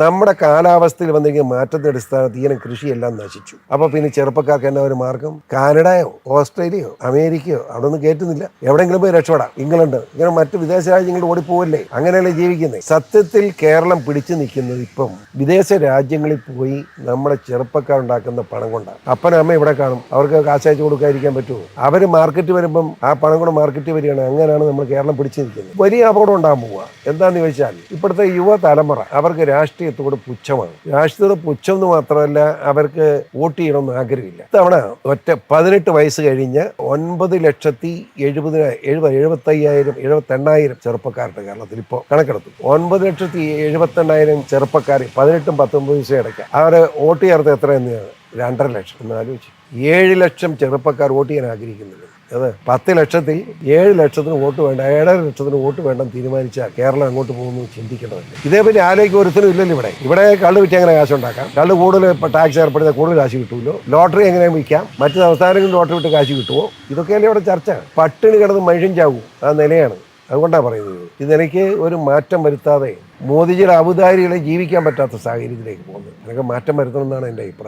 നമ്മുടെ കാലാവസ്ഥയിൽ വന്നിരിക്കുന്ന മാറ്റത്തിന്റെ അടിസ്ഥാനത്തിൽ ഇങ്ങനെ കൃഷിയെല്ലാം നശിച്ചു. അപ്പൊ പിന്നെ ചെറുപ്പക്കാർക്ക് എന്നാ ഒരു മാർഗം? കാനഡയോ ഓസ്ട്രേലിയയോ അമേരിക്കയോ അവിടെ ഒന്നും കയറ്റുന്നില്ല. എവിടെയെങ്കിലും പോയി രക്ഷപ്പെടാം. ഇംഗ്ലണ്ട് ഇങ്ങനെ മറ്റ് വിദേശ രാജ്യങ്ങളിൽ ഓടിപ്പോവല്ലേ അങ്ങനെയല്ലേ ജീവിക്കുന്നത് സത്യത്തിൽ കേരളം പിടിച്ചു നിൽക്കുന്നത് ഇപ്പം വിദേശ രാജ്യങ്ങളിൽ പോയി നമ്മുടെ ചെറുപ്പക്കാരുണ്ടാക്കുന്ന പണം കൊണ്ടാണ്. അപ്പനും അമ്മ ഇവിടെ കാണും. അവർക്ക് കാശയച്ചു കൊടുക്കാതിരിക്കാൻ പറ്റുമോ? അവർ മാർക്കറ്റ് വരുമ്പം ആ പണം കൂടെ മാർക്കറ്റ് വരികയാണ്. അങ്ങനെയാണ് നമ്മൾ കേരളം പിടിച്ചു നിൽക്കുന്നത്. വലിയ അപകടം ഉണ്ടാകാൻ പോവുക. എന്താണെന്ന് ചോദിച്ചാൽ ഇപ്പോഴത്തെ യുവ തലമുറ അവർക്ക് രാഷ്ട്രീയത്തോട് പുച്ഛമാണ്. രാഷ്ട്രീയത്തോട് പുച്ഛം എന്ന് മാത്രമല്ല അവർക്ക് വോട്ട് ചെയ്യണമെന്ന് ആഗ്രഹമില്ല. തവണ ഒറ്റ പതിനെട്ട് വയസ്സ് കഴിഞ്ഞ് ഒൻപത് ലക്ഷത്തി എഴുപതിന എഴുപത് എഴുപത്തയ്യായിരം എഴുപത്തെണ്ണായിരം ചെറുപ്പക്കാരുടെ കേരളത്തിൽ ഇപ്പോൾ കണക്കെടുത്തു. ഒൻപത് ലക്ഷത്തി എഴുപത്തെണ്ണായിരം ചെറുപ്പക്കാർ പതിനെട്ടും പത്തൊമ്പത് ദിവസം ഇടയ്ക്ക് അവരെ വോട്ട് ചേർത്ത് എത്ര എന്നാണ് രണ്ടര ലക്ഷം. എന്ന് ആലോചിച്ചു. ഏഴ് ലക്ഷം ചെറുപ്പക്കാർ വോട്ട് ചെയ്യാൻ ആഗ്രഹിക്കുന്നുണ്ട്. അത് പത്ത് ലക്ഷത്തിൽ ഏഴ് ലക്ഷത്തിന് വോട്ട് വേണ്ട ഏഴര ലക്ഷത്തിന് വോട്ട് വേണ്ടെന്ന് തീരുമാനിച്ചാൽ കേരളം അങ്ങോട്ട് പോകുന്നു ചിന്തിക്കേണ്ടതല്ലേ പിന്നെ ആലോചിക്കും ഒരുത്തരും ഇല്ലല്ലോ ഇവിടെ. ഇവിടെ കള്ള് വിറ്റ് എങ്ങനെ കാശ് ഉണ്ടാക്കാം? കള്ള് കൂടുതൽ ടാക്സ് ഏർപ്പെടുത്തിയാൽ കൂടുതൽ കാശ് കിട്ടുമല്ലോ ലോട്ടറി എങ്ങനെ വിൽക്കാം. മറ്റു സംസ്ഥാനങ്ങളിൽ ലോട്ടറി വിട്ട് കാശ് കിട്ടുമോ ഇതൊക്കെയല്ലേ ഇവിടെ ചർച്ച. പട്ടിണി കിടന്ന് മനുഷ്യൻ ചാവും. ആ നിലയാണ്. അതുകൊണ്ടാണ് പറയുന്നത് ഇതെനിക്ക് ഒരു മാറ്റം വരുത്താതെ മോദിജിയുടെ അബുദാരികളെ ജീവിക്കാൻ പറ്റാത്ത സാഹചര്യത്തിലേക്ക് പോകുന്നത്. അതൊക്കെ മാറ്റം വരുത്തണമെന്നാണ് എന്റെ അഭിപ്രായം.